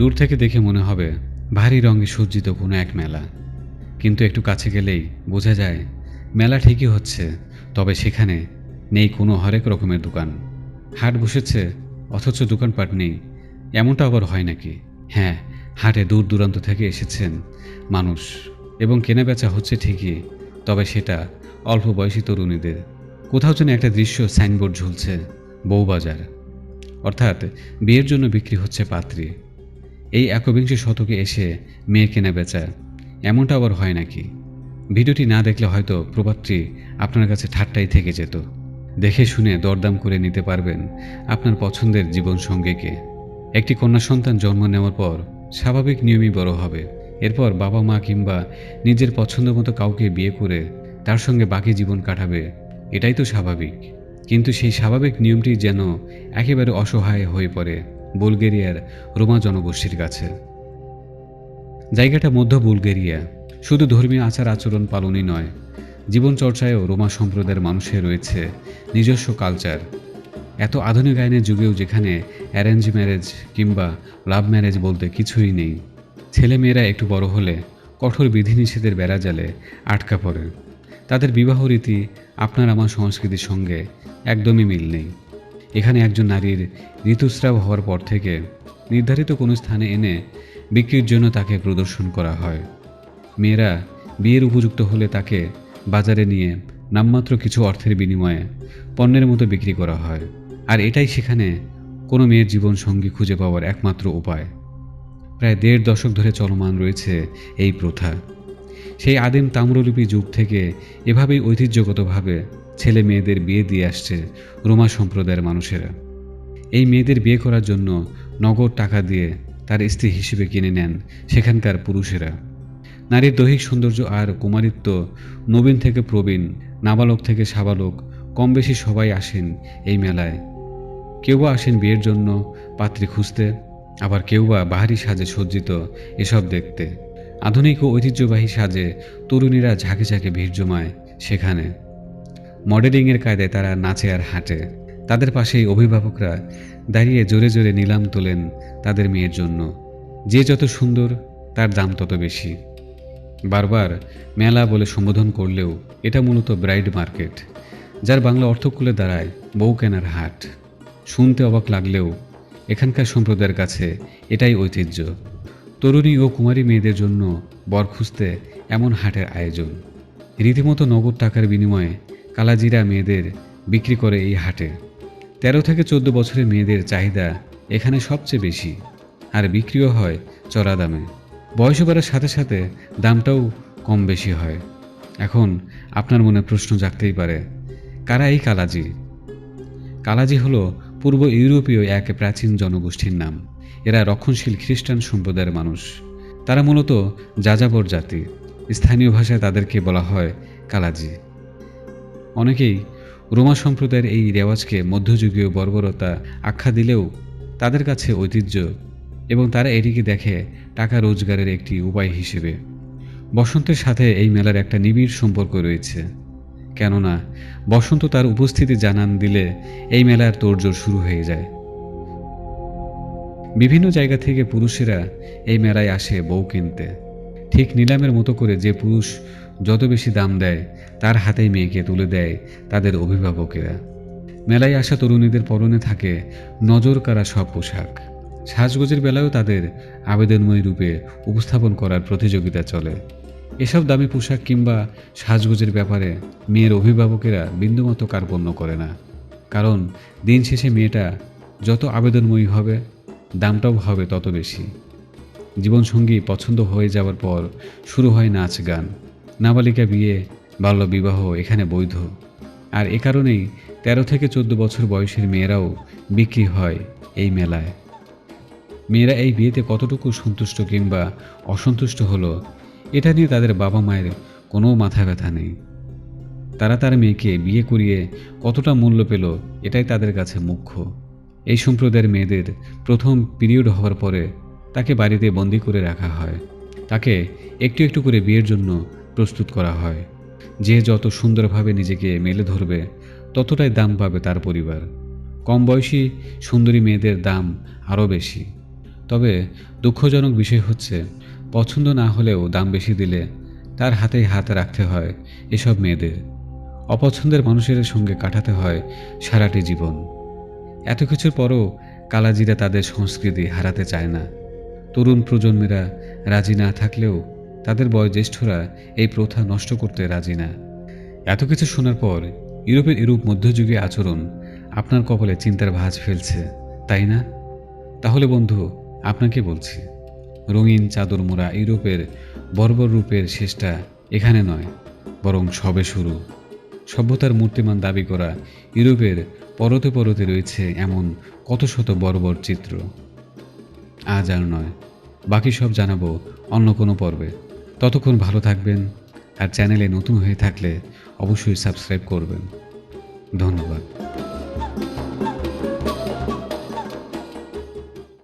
দূর থেকে দেখে মনে হবে, ভারী রঙে সজ্জিত কোনো এক মেলা। কিন্তু একটু কাছে গেলেই বোঝা যায়, মেলা ঠিকই হচ্ছে, তবে সেখানে নেই কোনো হরেক রকমের দোকান। হাট বসেছে, অথচ দোকানপাট নেই, এমনটা আবার হয় নাকি? হ্যাঁ হাটে দূর দূরান্ত থেকে এসেছেন মানুষ, এবং কেনাবেচা হচ্ছে ঠিকই, তবে সেটা অল্প বয়সী তরুণীদের। কোথাও যেন একটা দৃশ্য সাইনবোর্ড ঝুলছে, বউবাজার। অর্থাৎ বিয়ের জন্য বিক্রি হচ্ছে পাত্রী। এই একবিংশ শতকে এসে মেয়ে কেনা বেচা, এমনটা আবার হয় নাকি? ভিডিওটি না দেখলে হয়তো প্রপাত্রী আপনার কাছে ঠাট্টাই থেকে যেত। দেখে শুনে দরদাম করে নিতে পারবেন আপনার পছন্দের জীবন সঙ্গীকে। একটি কন্যা সন্তান জন্ম নেওয়ার পর স্বাভাবিক নিয়মই বড় হবে। এরপর বাবা মা কিংবা নিজের পছন্দ মতো কাউকে বিয়ে করে তার সঙ্গে বাকি জীবন কাটাবে, এটাই তো স্বাভাবিক। কিন্তু সেই স্বাভাবিক নিয়মটি যেন একেবারে অসহায় হয়ে পড়ে। বুলগেরিয়ার রোমা জনগোষ্ঠীর কাছে। জায়গাটা মধ্য বুলগেরিয়া, শুধু ধর্মীয় আচার আচরণ পালনই নয়, জীবনচর্চায়ও রোমা সম্প্রদায়ের মানুষের রয়েছে নিজস্ব কালচার এত আধুনিক আইনের যুগেও যেখানে অ্যারেঞ্জ ম্যারেজ কিংবা লাভ ম্যারেজ বলতে কিছুই নেই ছেলে মেয়েরা একটু বড় হলে কঠোর বিধিনিষেধের বেড়াজালে আটকা পড়ে। তাদের বিবাহ রীতি আপনার আমার সংস্কৃতির সঙ্গে একদমই মিল নেই। এখানে একজন নারীর ঋতুস্রাব হওয়ার পর থেকে নির্ধারিত কোনো স্থানে এনে বিক্রির জন্য তাকে প্রদর্শন করা হয়। মেয়েরা বিয়ের উপযুক্ত হলে তাকে বাজারে নিয়ে নামমাত্র কিছু অর্থের বিনিময়ে পণ্যের মতো বিক্রি করা হয়। আর এটাই সেখানে কোনো মেয়ের জীবন সঙ্গী খুঁজে পাওয়ার একমাত্র উপায়। প্রায় দেড় দশক ধরে চলমান রয়েছে এই প্রথা। সেই আদিম তাম্রলিপি যুগ থেকে এভাবেই ঐতিহ্যগতভাবে ছেলে মেয়েদের বিয়ে দিয়ে আসছে রোমা সম্প্রদায়ের মানুষেরা। এই মেয়েদের বিয়ে করার জন্য নগদ টাকা দিয়ে তার স্ত্রী হিসেবে কিনে নেন সেখানকার পুরুষেরা। নারীর দৈহিক সৌন্দর্য আর কুমারিত্ব নবীন থেকে প্রবীণ, নাবালক থেকে সাবালক কম বেশি সবাই আসেন এই মেলায়। কেউ বা আসেন বিয়ের জন্য পাত্রী খুঁজতে, আবার কেউ বা বাহারি সাজে সজ্জিত এসব দেখতে। আধুনিক ও ঐতিহ্যবাহী সাজে তরুণীরা ঝাঁকে ঝাঁকে ভিড় জমায় সেখানে। মডেলিংয়ের কায়দায় তারা নাচে আর হাঁটে। তাদের পাশেই অভিভাবকরা দাঁড়িয়ে জোরে জোরে নিলাম তোলেন তাদের মেয়ের জন্য। যে যত সুন্দর, তার দাম তত বেশি। বারবার মেলা বলে সম্বোধন করলেও এটা মূলত ব্রাইড মার্কেট, যার বাংলা অর্থকুলে দাঁড়ায় বউ কেনার হাট। শুনতে অবাক লাগলেও এখানকার সম্প্রদায়ের কাছে এটাই ঐতিহ্য। তরুণী ও কুমারী মেয়েদের জন্য বর খুঁজতে এমন হাটের আয়োজন। রীতিমতো নগদ টাকার বিনিময়ে কালাজিরা মেয়েদের বিক্রি করে এই হাটে। তেরো থেকে চোদ্দ বছরের মেয়েদের চাহিদা এখানে সবচেয়ে বেশি, আর বিক্রিও হয় চড়া দামে। বয়স বাড়ার সাথে সাথে দামটাও কম বেশি হয়। এখন আপনার মনে প্রশ্ন জাগতেই পারে, কারা এই কালাজি? কালাজি হলো পূর্ব ইউরোপীয় এক প্রাচীন জনগোষ্ঠীর নাম। এরা রক্ষণশীল খ্রিস্টান সম্প্রদায়ের মানুষ। তারা মূলত যাযাবর জাতি। স্থানীয় ভাষায় তাদেরকে বলা হয় কালাজি। অনেকেই রোমা সম্প্রদায়ের এই রেওয়াজকে মধ্যযুগীয় বর্বরতা আখ্যা দিলেও তাদের কাছে ঐতিহ্য এবং তারা এটিকে দেখে টাকা রোজগারের একটি উপায় হিসেবে। বসন্তের সাথে এই মেলার একটা নিবিড় সম্পর্ক রয়েছে। কেননা বসন্ত তার উপস্থিতি জানান দিলে এই মেলার তোড়জোড় শুরু হয়ে যায়। বিভিন্ন জায়গা থেকে পুরুষেরা এই মেলায় আসে বউ কিনতে। ঠিক নিলামের মতো করে যে পুরুষ যত বেশি দাম দেয়, তার হাতেই মেয়েকে তুলে দেয় তাদের অভিভাবকেরা। মেলায় আসা তরুণীদের পরনে থাকে নজর কারা সব পোশাক। সাজগোজের বেলায়ও তাদের আবেদনময় রূপে উপস্থাপন করার প্রতিযোগিতা চলে। এসব দামি পোশাক কিংবা সাজগোজের ব্যাপারে মেয়ের অভিভাবকেরা বিন্দুমতো কার্পণ্য করে না। কারণ দিন শেষে মেয়েটা যত আবেদনময়ী হবে দামটাও হবে তত বেশি। জীবনসঙ্গী পছন্দ হয়ে যাওয়ার পর শুরু হয় নাচ গান। নাবালিকা বিয়ে বাল্যবিবাহ এখানে বৈধ। আর এ কারণেই তেরো থেকে চোদ্দ বছর বয়সের মেয়েরাও বিক্রি হয় এই মেলায়। মেয়েরা এই বিয়েতে কতটুকু সন্তুষ্ট কিংবা অসন্তুষ্ট হলো, এটা নিয়ে তাদের বাবা মায়ের কোনো মাথা ব্যথা নেই। তারা তার মেয়েকে বিয়ে করিয়ে কতটা মূল্য পেল, এটাই তাদের কাছে মুখ্য। এই সম্প্রদায়ের মেয়েদের প্রথম পিরিয়ড হওয়ার পরে তাকে বাড়িতে বন্দি করে রাখা হয়। তাকে একটু একটু করে বিয়ের জন্য প্রস্তুত করা হয়। যে যত সুন্দরভাবে নিজেকে মেলে ধরবে, ততটাই দাম পাবে তার পরিবার। কম বয়সী সুন্দরী মেয়েদের দাম আরও বেশি। তবে দুঃখজনক বিষয় হচ্ছে, পছন্দ না হলেও দাম বেশি দিলে তার হাতেই হাত রাখতে হয় এসব মেয়েদের। অপছন্দের মানুষের সঙ্গে কাটাতে হয় সারাটি জীবন। এত কিছুর পরও কালাজিরা তাদের সংস্কৃতি হারাতে চায় না। তরুণ প্রজন্মেরা রাজি না থাকলেও তাদের বয়োজ্যেষ্ঠরা এই প্রথা নষ্ট করতে রাজি না। এত কিছু শোনার পর ইউরোপের এরূপ মধ্যযুগীয় আচরণ আপনার কপালে চিন্তার ভাঁজ ফেলছে, তাই না? তাহলে বন্ধু, আপনাকে বলছি, রঙিন চাদর মোড়া ইউরোপের বর্বর রূপের শেষটা এখানে নয়, বরং সবে শুরু। সভ্যতার মূর্তিমান দাবি করা ইউরোপের পরতে পরতে রয়েছে এমন কত শত বড় বড় চিত্র। আজ আর নয়, বাকি সব জানাব অন্য কোনো পর্বে। ততক্ষণ ভালো থাকবেন আর চ্যানেলে নতুন হয়ে থাকলে অবশ্যই সাবস্ক্রাইব করবেন। ধন্যবাদ।